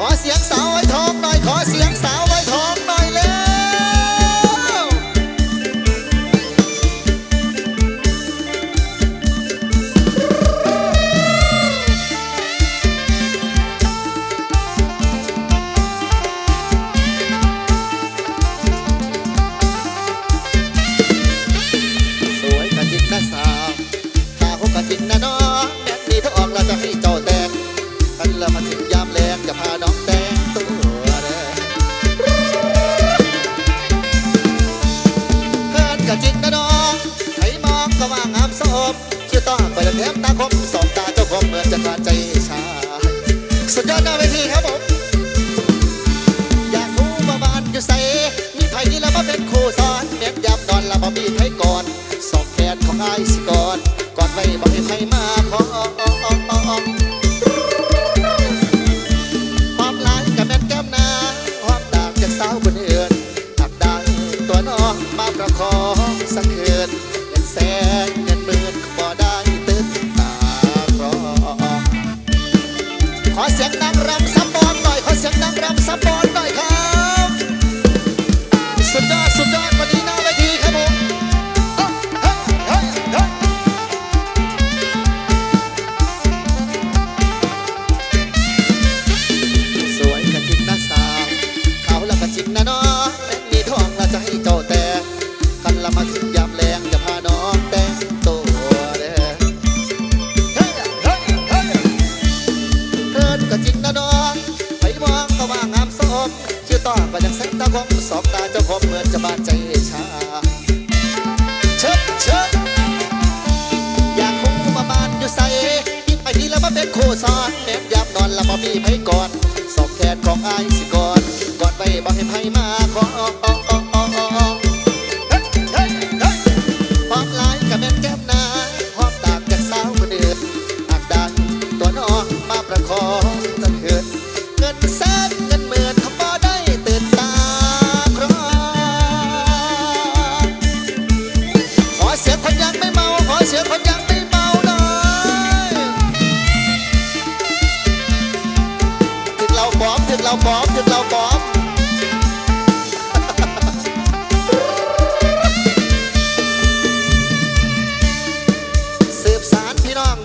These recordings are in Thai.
我想เสี ปิดแถบตาคมสองตาเจ้าคมเหมือนจะขาดใจชายสุดยอดหน้าเวทีครับผม อยากรู้ว่าบ้านอยู่ใส่มีไผ่แล้วมาเป็นครูสอนเม็ดยับนอนแล้วพอมีไผ่ก่อนสองแขนของไอ้สิก่อนก่อนไว้บอกให้ไผ่มาขอ Soldat, Soldat, man ให้ก่อนสอบแขนของอายสิก่อนก่อนไปบอกให้ไผมาขอ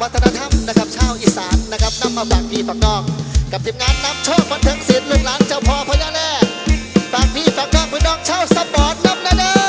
วัฒนธรรมนะครับชาวอีสานนะครับนำมาฝากพี่ฝากน้อง กับทีมงานนำโชคบันเทิงศิลป์ลุงหลานเจ้าพ่อพญาแร่ฝากพี่ฝากน้องพี่น้องชาวสปอร์ตนำนะเด้อ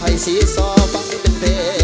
ภัยสีซอฟังเป็นเพลง